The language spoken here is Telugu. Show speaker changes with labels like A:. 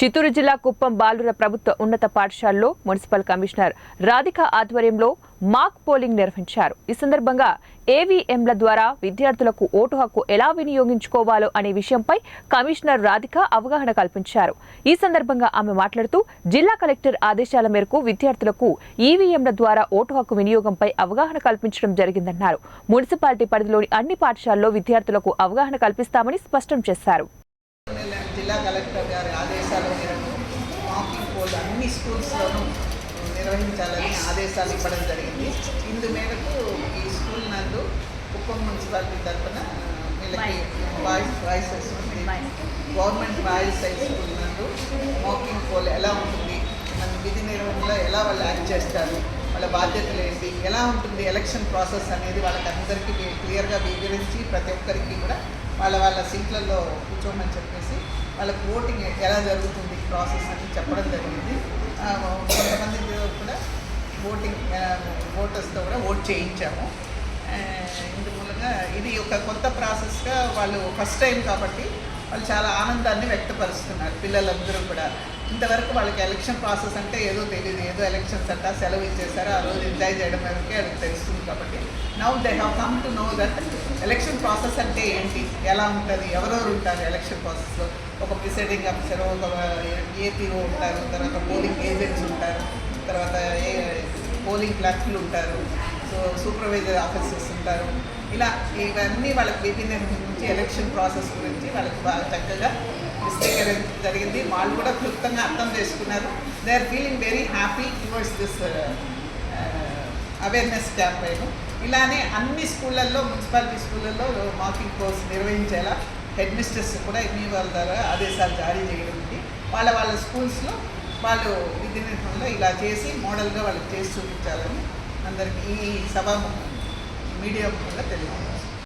A: చిత్తూరు జిల్లా కుప్పం బాలుర ప్రభుత్వ ఉన్నత పాఠశాలలో మున్సిపల్ కమిషనర్ రాధిక ఆధ్వర్యంలో మాక్ పోలింగ్ నిర్వహించారు. ఈ సందర్భంగా ఏవీఎంల ద్వారా విద్యార్థులకు ఓటు హక్కు ఎలా వినియోగించుకోవాలో అనే విషయంపై కమిషనర్ రాధిక అవగాహన కల్పించారు. ఈ సందర్భంగా ఆమె మాట్లాడుతూ జిల్లా కలెక్టర్ ఆదేశాల మేరకు విద్యార్థులకు ఈవీఎంల ద్వారా ఓటు హక్కు వినియోగంపై అవగాహన కల్పించడం జరిగిందన్నారు. మున్సిపాలిటీ పరిధిలోని అన్ని పాఠశాలల్లో విద్యార్థులకు అవగాహన కల్పిస్తామని స్పష్టం చేశారు.
B: జిల్లా కలెక్టర్ గారి ఆదేశాల మేరకు మాకింగ్ పోల్ అన్ని స్కూల్స్లోనూ నిర్వహించాలని ఆదేశాలు ఇవ్వడం జరిగింది. ఇందు మేరకు ఈ స్కూల్ నందు కుప్పం మున్సిపాలిటీ తరఫున వీళ్ళకి boys boys high school government boys high school నందు మాకింగ్ పోల్ ఎలా ఉంటుంది మన విధి నిర్వహణలో ఎలా వాళ్ళు యాక్ట్ చేస్తారు వాళ్ళ బాధ్యతలు ఏంటి ఎలా ఉంటుంది ఎలక్షన్ ప్రాసెస్ అనేది వాళ్ళకి అందరికీ క్లియర్గా వివరించి ప్రతి ఒక్కరికి కూడా వాళ్ళ వాళ్ళ సీట్లలో కూర్చోమని చెప్పేసి వాళ్ళకి ఓటింగ్ ఎలా జరుగుతుంది ప్రాసెస్ అని చెప్పడం జరిగింది. కొంతమంది కూడా ఓటింగ్ ఓటర్స్తో కూడా ఓట్ చేయించాము. ఇందు మూలంగా ఇది ఒక కొత్త ప్రాసెస్గా వాళ్ళు ఫస్ట్ టైం కాబట్టి వాళ్ళు చాలా ఆనందాన్ని వ్యక్తపరుస్తున్నారు పిల్లలందరూ కూడా. ఇంతవరకు వాళ్ళకి ఎలక్షన్ ప్రాసెస్ అంటే ఏదో తెలియదు ఏదో ఎలక్షన్స్ అంట సెలవు ఇచ్చేసారు ఆ రోజు ఎంజాయ్ చేయడం వరకే అది తెలుస్తుంది కాబట్టి. Now they have come to know that election process అంటే ఏంటి ఎలా ఉంటుంది ఎవరెవరు ఉంటారు ఎలక్షన్ ప్రాసెస్లో? ఒక ప్రిసైడింగ్ ఆఫీసర్ ఒక ఏపీఓ ఉంటారు తర్వాత పోలింగ్ ఏజెంట్స్ ఉంటారు తర్వాత ఏ పోలింగ్ క్లర్క్లు ఉంటారు సూపర్వైజర్ ఆఫీసర్స్ ఉంటారు. ఇలా ఇవన్నీ వాళ్ళకి విభిన్న నుంచి ఎలక్షన్ ప్రాసెస్ గురించి వాళ్ళకి బాగా చక్కగా విశ్లేషణ జరిగింది. వాళ్ళు కూడా క్లుప్తంగా అర్థం చేసుకున్నారు. They are feeling very happy towards this awareness campaign ఇలానే అన్ని స్కూళ్ళల్లో మున్సిపాలిటీ స్కూళ్ళల్లో మాకింగ్ కోర్స్ నిర్వహించేలా హెడ్ మిస్టర్స్ కూడా ఎన్ని వాళ్ళ ద్వారా ఆదేశాలు జారీ చేయడం వాళ్ళ వాళ్ళ స్కూల్స్లో వాళ్ళు విధి నిర్వహణలో ఇలా చేసి మోడల్గా వాళ్ళకి చేసి చూపించాలని అందరికీ ఈ సభ మీడియా తెలియదు